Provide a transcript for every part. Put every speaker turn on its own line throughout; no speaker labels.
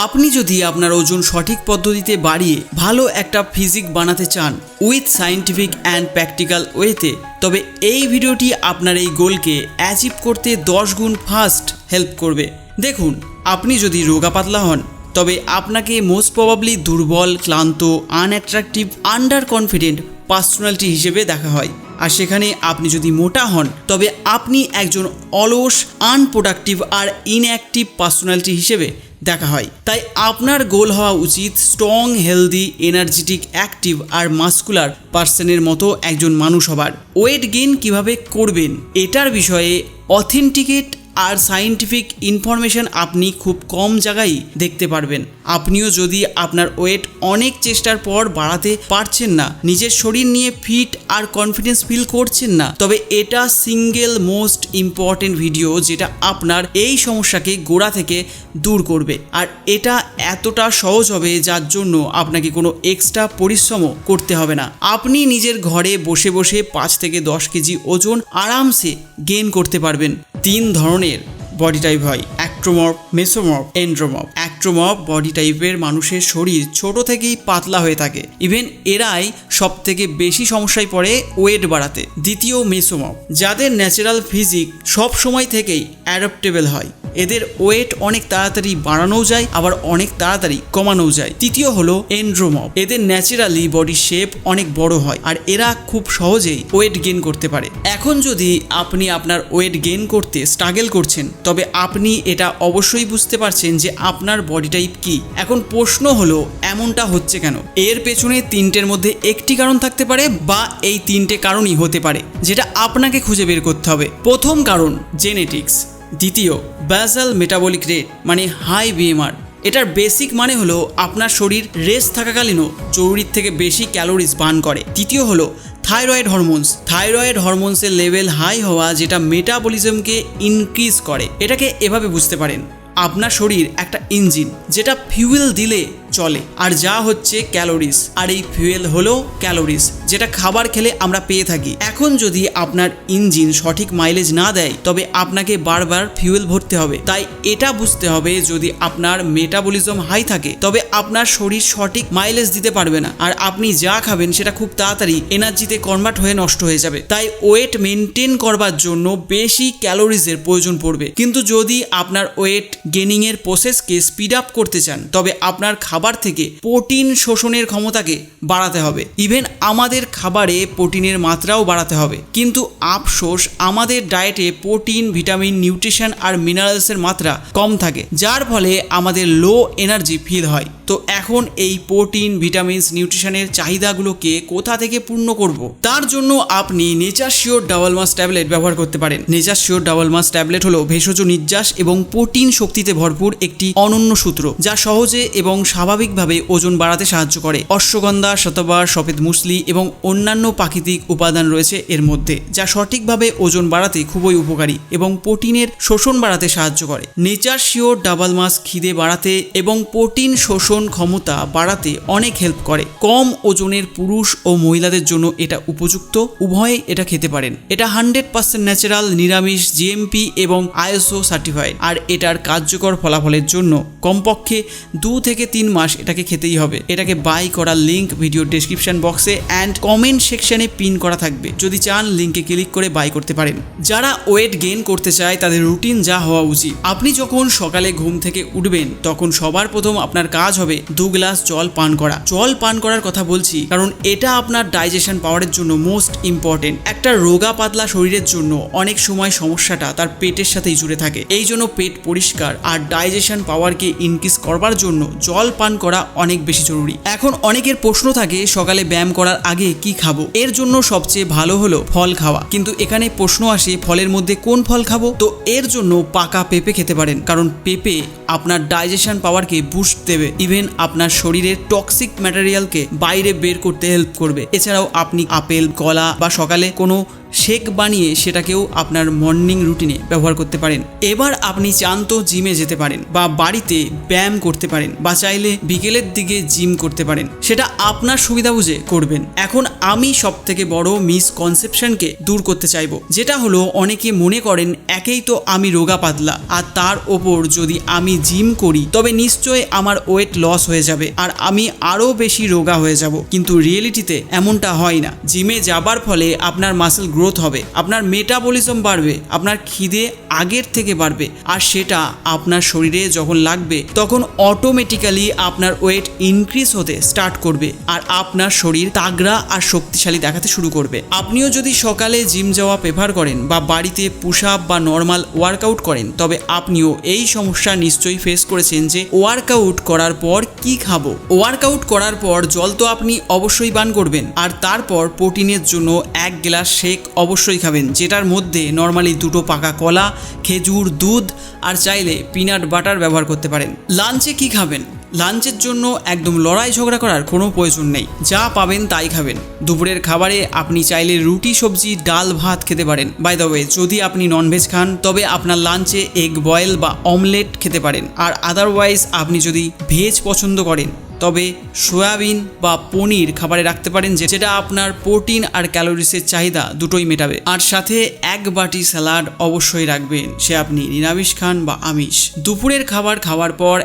আপনি যদি আপনার ওজন সঠিক পদ্ধতিতে বাড়িয়ে ভালো একটা ফিজিক বানাতে চান উইথ সায়েন্টিফিক অ্যান্ড প্র্যাকটিক্যাল ওয়েতে তবে এই ভিডিওটি আপনার এই গোলকে অ্যাচিভ করতে দশ গুণ ফাস্ট হেল্প করবে। দেখুন, আপনি যদি রোগা পাতলা হন, তবে আপনাকে মোস্ট প্রবাবলি দুর্বল, ক্লান্ত আনঅ্যাট্রাকটিভ আন্ডার কনফিডেন্ট পার্সোনালিটি হিসেবে দেখা হয়। আর সেখানে আপনি যদি মোটা হন, তবে আপনি একজন অলস আনপ্রোডাক্টিভ আর ইনঅ্যাক্টিভ পার্সোনালিটি হিসেবে দেখা হয়। তাই আপনার গোল হওয়া উচিত স্ট্রং হেলদি এনার্জেটিক অ্যাক্টিভ আর মাস্কুলার পার্সনের মতো একজন মানুষ হবার। ওয়েট গেইন কীভাবে করবেন? এটার বিষয়ে অথেন্টিকেট আর সায়েন্টিফিক ইনফরমেশন আপনি খুব কম জায়গায় দেখতে পারবেন। আপনিও যদি আপনার ওয়েট অনেক চেষ্টার পর বাড়াতে পারছেন না, নিজের শরীর নিয়ে ফিট আর কনফিডেন্স ফিল করছেন না, তবে এটা সিঙ্গেল মোস্ট ইম্পর্টেন্ট ভিডিও যেটা আপনার এই সমস্যাকে গোড়া থেকে দূর করবে। আর এটা এতটা সহজ হবে যার জন্য আপনাকে কোনো এক্সট্রা পরিশ্রমও করতে হবে না। আপনি নিজের ঘরে বসে বসে পাঁচ থেকে দশ কেজি ওজন আরামসে গেন করতে পারবেন। তিন ধরনের বডি টাইপ হয়। অ্যাক্ট্রোমর্ফ মেসোমর্ফ এন্ড্রোমর্ফ অ্যাক্ট্রোমর্ফ বডি টাইপের মানুষের শরীর ছোট থেকেই পাতলা হয়ে থাকে। ইভেন এরাই সব থেকে বেশি সমস্যায় পড়ে ওয়েট বাড়াতে। দ্বিতীয় মেসোমর্ফ যাদের ন্যাচারাল ফিজিক সব সময় থেকেই অ্যাডাপ্টেবল হয়। এদের ওয়েট অনেক তাড়াতাড়ি বাড়ানোও যায়, আবার অনেক তাড়াতাড়ি কমানোও যায়। তৃতীয় হলো এন্ড্রোমপ এদের ন্যাচারালি বডি শেপ অনেক বড় হয়, আর এরা খুব সহজেই ওয়েট গেইন করতে পারে। এখন যদি আপনি আপনার ওয়েট গেইন করতে স্ট্রাগল করছেন, তবে আপনি এটা অবশ্যই বুঝতে পারছেন যে আপনার বডি টাইপ কি। এখন প্রশ্ন হলো, এমনটা হচ্ছে কেন? এর পেছনে তিনটের মধ্যে একটি কারণ থাকতে পারে বা এই তিনটে কারণই হতে পারে, যেটা আপনাকে খুঁজে বের করতে হবে। প্রথম কারণ, জেনেটিক্স। দ্বিতীয় ব্যাজাল মেটাবলিক রেট মানে হাই বিএমআর এটার বেসিক মানে হলো আপনার শরীর রেস্ট থাকাকালীনও জরুরির থেকে বেশি ক্যালোরিজ বার্ন করে। তৃতীয় হলো থাইরয়েড হরমোনস থাইরয়েড হরমোনসের লেভেল হাই হওয়া যেটা মেটাবলিজমকে ইনক্রিজ করে। এটাকে এভাবে বুঝতে পারেন। আপনার শরীর একটা ইঞ্জিন যেটা ফিউয়েল দিলে চলে, আর যা হচ্ছে ক্যালোরিজ আর এই ফিউয়েল হলো ক্যালোরিজ যেটা খাবার খেলে আমরা পেয়ে থাকি। এখন যদি আপনার ইঞ্জিন সঠিক মাইলেজ না দেয়, তবে আপনাকে বারবার ফিউয়েল ভরতে হবে। তাই এটা বুঝতে হবে, যদি আপনার মেটাবলিজম হাই থাকে, তবে আপনার শরীর সঠিক মাইলেজ দিতে পারবে না। আর আপনি যা খাবেন সেটা খুব তাড়াতাড়ি এনার্জিতে কনভার্ট হয়ে নষ্ট হয়ে যাবে। তাই ওয়েট মেনটেন করবার জন্য বেশি ক্যালোরিজের প্রয়োজন পড়বে। কিন্তু যদি আপনার ওয়েট গেনিংয়ের প্রসেসকে স্পিড আপ করতে চান, তবে আপনার খাবার থেকে প্রোটিন শোষণের ক্ষমতাকে বাড়াতে হবে। ইভেন আমাদের খাবারে প্রোটিনের মাত্রাও বাড়াতে হবে। কিন্তু আফসোস, আমাদের ডায়েটে প্রোটিন, ভিটামিন, নিউট্রিশন আর মিনারেলসের মাত্রা কম থাকে, যার ফলে আমাদের লো এনার্জি ফিল হয়। তো এখন এই প্রোটিন, ভিটামিনস, নিউট্রিশনের চাহিদাগুলোকে কোথা থেকে পূর্ণ করব? তার জন্য আপনি Nature Sure double mass tablet ব্যবহার করতে পারেন। Nature Sure double mass tablet হলো ভেষজ নির্যাস এবং প্রোটিন শক্তিতে ভরপুর একটি অনন্য সূত্র, যা সহজে এবং স্বাভাবিকভাবে ওজন বাড়াতে সাহায্য করে। অশ্বগন্ধা, শতবার, সফেদ মুসলি এবং অন্যান্য প্রাকৃতিক উপাদান রয়েছে এর মধ্যে, যা সঠিকভাবে ওজন বাড়াতে খুবই উপকারী এবং প্রোটিনের শোষণ বাড়াতে সাহায্য করে। নেচার শিওর ডাবল মাস খিদে বাড়াতে এবং প্রোটিন শোষণ ক্ষমতা বাড়াতে অনেক হেল্প করে। কম ওজনের পুরুষ ও মহিলাদের জন্য এটা উপযুক্ত, উভয়ে এটা খেতে পারেন। এটা হান্ড্রেড পার্সেন্ট ন্যাচারাল, নিরামিষ, জিএমপি এবং আইএসও সার্টিফাইড। আর এটার কার্যকর ফলাফলের জন্য কমপক্ষে দু থেকে তিন মাস এটাকে খেতেই হবে। এটাকে বাই করার লিঙ্ক ভিডিও ডেসক্রিপশন বক্সে অ্যান্ড কমেন্ট সেকশনে পিন করা থাকবে। যদি চান, লিঙ্কে ক্লিক করে বাই করতে পারেন। যারা ওয়েট গেইন করতে চায়, তাদের রুটিন যা হওয়া উচিত। আপনি যখন সকালে ঘুম থেকে উঠবেন, তখন সবার প্রথম আপনার কাজ হবে দু গ্লাস জল পান করা। জল পান করার কথা বলছি, কারণ এটা আপনার ডাইজেশন পাওয়ারের জন্য মোস্ট ইম্পর্টেন্ট। একটা রোগা পাতলা শরীরের জন্য অনেক সময় সমস্যাটা তার পেটের সাথেই জুড়ে থাকে। এই জন্য পেট পরিষ্কার আর ডাইজেশন পাওয়ারকে ইনক্রিজ করবার জন্য জল পান করা অনেক বেশি জরুরি। এখন অনেকের প্রশ্ন থাকে, সকালে ব্যায়াম করার আগে কি খাব? এর জন্য সবচেয়ে ভালো হলো ফল খাওয়া। কিন্তু এখানে প্রশ্ন আসে, ফলের মধ্যে কোন ফল খাব? তো এর জন্য পাকা পেঁপে খেতে পারেন, কারণ পেঁপে আপনার ডাইজেশন পাওয়ারকে বুস্ট দেবে। ইভেন আপনার শরীরের টক্সিক ম্যাটেরিয়ালকে বাইরে বের করতে হেল্প করবে। এছাড়াও আপনি আপেল, কলা বা সকালে কোনো শেক বানিয়ে সেটাকেও আপনার মর্নিং রুটিনে ব্যবহার করতে পারেন। এবার আপনি চান তো জিমে যেতে পারেন বা বাড়িতে ব্যায়াম করতে পারেন বা চাইলে বিকেলের দিকে জিম করতে পারেন। সেটা আপনার সুবিধা বুঝে করবেন। এখন আমি সব থেকে বড় মিসকনসেপশনকে দূর করতে চাইব, যেটা হলো অনেকে মনে করেন একেই তো আমি রোগা পাতলা, আর তার ওপর যদি আমি জিম করি, তবে নিশ্চয় আমার ওয়েট লস হয়ে যাবে, আর আমি আরও বেশি রোগা হয়ে যাব। কিন্তু রিয়েলিটিতে এমনটা হয় না। জিমে যাবার ফলে আপনার মাসেল গ্রোথ হবে, আপনার মেটাবলিজম বাড়বে, আপনার খিদে আগের থেকে বাড়বে, আর সেটা আপনার শরীরে যখন লাগবে, তখন অটোমেটিক্যালি আপনার ওয়েট ইনক্রিজ হতে স্টার্ট করবে, আর আপনার শরীর তাগড়া আর শক্তিশালী দেখাতে শুরু করবে। আপনিও যদি সকালে জিম যাওয়া প্রেফার করেন বা বাড়িতে পুশ আপ বা নর্মাল ওয়ার্কআউট করেন, তবে আপনিও এই সমস্যা নিশ্চয়ই ফেস করেছেন যে ওয়ার্কআউট করার পর কি খাব। ওয়ার্কআউট করার পর জল তো আপনি অবশ্যই পান করবেন, আর তারপর প্রোটিনের জন্য এক গ্লাস শেক অবশ্যই খাবেন। যেটার মধ্যে নর্মালি দুটো পাকা কলা, খেজুর, দুধ আর চাইলে পিনাট বাটার ব্যবহার করতে পারেন। লাঞ্চে কি খাবেন? লাঞ্চের জন্য একদম লড়াই ঝগড়া করার কোনো প্রয়োজন নেই। যা পাবেন তাই খাবেন। দুপুরের খাবারে আপনি চাইলে রুটি, সবজি, ডাল, ভাত খেতে পারেন। বাই দ্য ওয়ে যদি আপনি ননভেজ খান, তবে আপনার লাঞ্চে এগ বয়েল বা অমলেট খেতে পারেন। আর আদারওয়াইজ আপনি যদি ভেজ পছন্দ করেন তবে সয়াবিন বা পনির খাবারে রাখতে পারেন যেটা আপনার প্রোটিন আর ক্যালোরিসের চাহিদা দুটোই মেটাবে। আর সাথে এক বাটি স্যালাড অবশ্যই রাখবেন, সে আপনি নিরামিষ খান বা আমিষ। দুপুরের খাবার খাওয়ার পর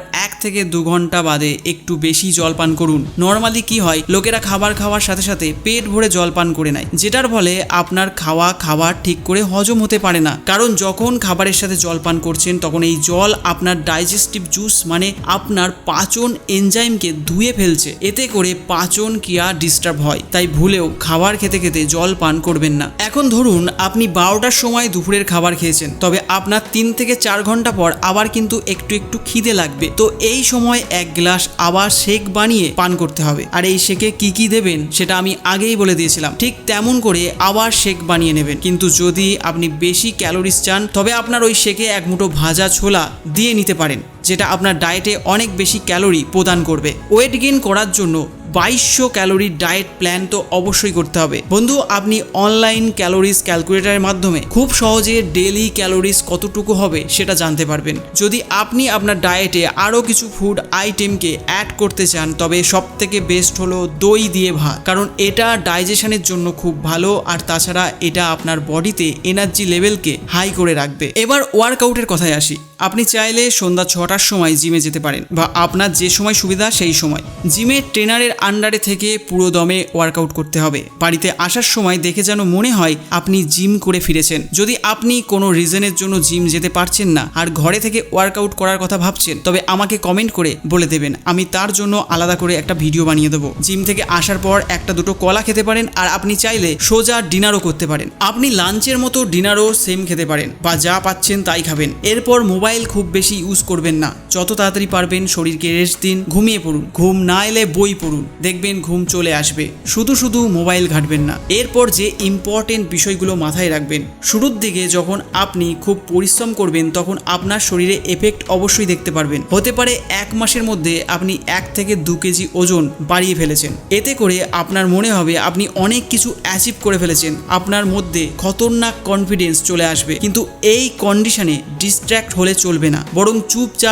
থেকে দু ঘণ্টা বাদে একটু বেশি জল পান করুন। নর্মালি কি হয়, লোকেরা খাবার খাওয়ার সাথে সাথে পেট ভরে জল পান করে নেয়, যেটার ফলে আপনার খাওয়া খাবার ঠিক করে হজম হতে পারে না। কারণ যখন খাবারের সাথে জল পান করছেন, তখন এই জল আপনার ডাইজেস্টিভ জুস মানে আপনার পাচন এনজাইমকে ধুয়ে ফেলছে। এতে করে পাচন ক্রিয়া ডিস্টার্ব হয়, তাই ভুলেও খাবার খেতে খেতে জল পান করবেন না। এখন ধরুন আপনি বারোটার সময় দুপুরের খাবার খেয়েছেন, তবে আপনার তিন থেকে চার ঘণ্টা পর আবার কিন্তু একটু একটু খিদে লাগবে। তো এই সময় এক গ্লাস আবার শেক বানিয়ে পান করতে হবে। আর এই শেকে কি কি দেবেন, সেটা আমি আগেই বলে দিয়েছিলাম। ঠিক তেমন করে আবার শেক বানিয়ে নেবেন। কিন্তু যদি আপনি বেশি ক্যালোরিজ চান, তবে আপনার ওই শেকে এক মুঠো ভাজা ছোলা দিয়ে নিতে পারেন। যেটা আপনার ডায়েটে অনেক বেশি ক্যালোরি প্রদান করবে। ওয়েট গেইন করার জন্য বাইশশো ক্যালোরির ডায়েট প্ল্যান তো অবশ্যই করতে হবে। বন্ধু, আপনি অনলাইন ক্যালোরিজ ক্যালকুলেটরের মাধ্যমে খুব সহজে ডেলি ক্যালোরিজ কতটুকু হবে সেটা জানতে পারবেন। যদি আপনি আপনার ডায়েটে আরও কিছু ফুড আইটেমকে অ্যাড করতে চান, তবে সব থেকে বেস্ট হলো দই দিয়ে ভাত। কারণ এটা ডাইজেশনের জন্য খুব ভালো, আর তাছাড়া এটা আপনার বডিতে এনার্জি লেভেলকে হাই করে রাখবে। এবার ওয়ার্কআউটের কথায় আসি। আপনি চাইলে সন্ধ্যা ছটার সময় জিমে যেতে পারেন বা আপনার যে সময় সুবিধা, সেই সময়। জিমে ট্রেনারের আন্ডারে থেকে পুরো দমে ওয়ার্কআউট করতে হবে। বাড়িতে আসার সময় দেখে যেন মনে হয় আপনি জিম করে ফিরেছেন। যদি আপনি কোনো রিজনের জন্য জিম যেতে পারছেন না আর ঘরে থেকে ওয়ার্কআউট করার কথা ভাবছেন, তবে আমাকে কমেন্ট করে বলে দেবেন। আমি তার জন্য আলাদা করে একটা ভিডিও বানিয়ে দেবো। জিম থেকে আসার পর একটা দুটো কলা খেতে পারেন আর আপনি চাইলে সোজা ডিনারও করতে পারেন। আপনি লাঞ্চের মতো ডিনারও সেম খেতে পারেন বা যা পাচ্ছেন তাই খাবেন। এরপর মোবাইল খুব বেশি ইউজ করবেন না। যত তাড়াতাড়ি পারবেন শরীরকে রেস্ট দিন, ঘুমিয়ে পড়ুন। ঘুম না এলে বই পড়ুন। দেখবেন ঘুম চলে আসবে। শুধু শুধু মোবাইল ঘাটবেন না। এরপর যে ইম্পর্টেন্ট বিষয়গুলো মাথায় রাখবেন, শুরুর দিকে যখন আপনি খুব পরিশ্রম করবেন, তখন আপনার শরীরে এফেক্ট অবশ্যই দেখতে পারবেন। হতে পারে এক মাসের মধ্যে আপনি এক থেকে দু কেজি ওজন বাড়িয়ে ফেলেছেন। এতে করে আপনার মনে হবে আপনি অনেক কিছু অ্যাচিভ করে ফেলেছেন। আপনার মধ্যে খতরনাক কনফিডেন্স চলে আসবে। কিন্তু এই কন্ডিশনে ডিস্ট্র্যাক্ট হলে চলবে না। বরং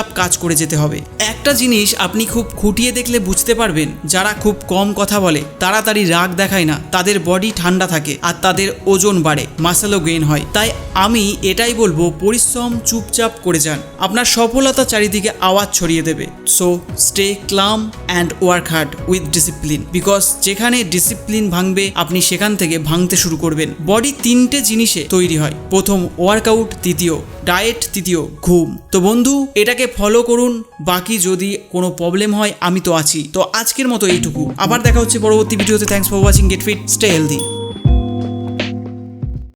চুপচাপ কাজ করে যেতে হবে। একটা জিনিস আপনি খুব খুঁটিয়ে দেখলে বুঝতে পারবেন, যারা খুব কম কথা বলে, তাড়াতাড়ি রাগ দেখায় না, তাদের বডি ঠান্ডা থাকে আর তাদের ওজন বাড়ে মাসেলও গেইন হয়। তাই আমি এটাই বলব, পরিশ্রম চুপচাপ করে যান। আপনার সফলতা চারিদিকে আওয়াজ ছড়িয়ে দেবে। So stay calm and work hard with discipline because যেখানে ডিসিপ্লিন ভাঙবে, আপনি সেখান থেকে ভাঙতে শুরু করবেন। বডি তিনটে জিনিসে তৈরি হয়। প্রথম ওয়ার্কআউট দ্বিতীয় ডায়েট তৃতীয় ঘুম। তো বন্ধু, এটাকে ফলো করুন। বাকি যদি কোনো প্রবলেম হয়, আমি তো আছি। তো আজকের মতো এইটুকু। আবার দেখা হচ্ছে পরবর্তী ভিডিওতে। Thanks for watching get fit stay healthy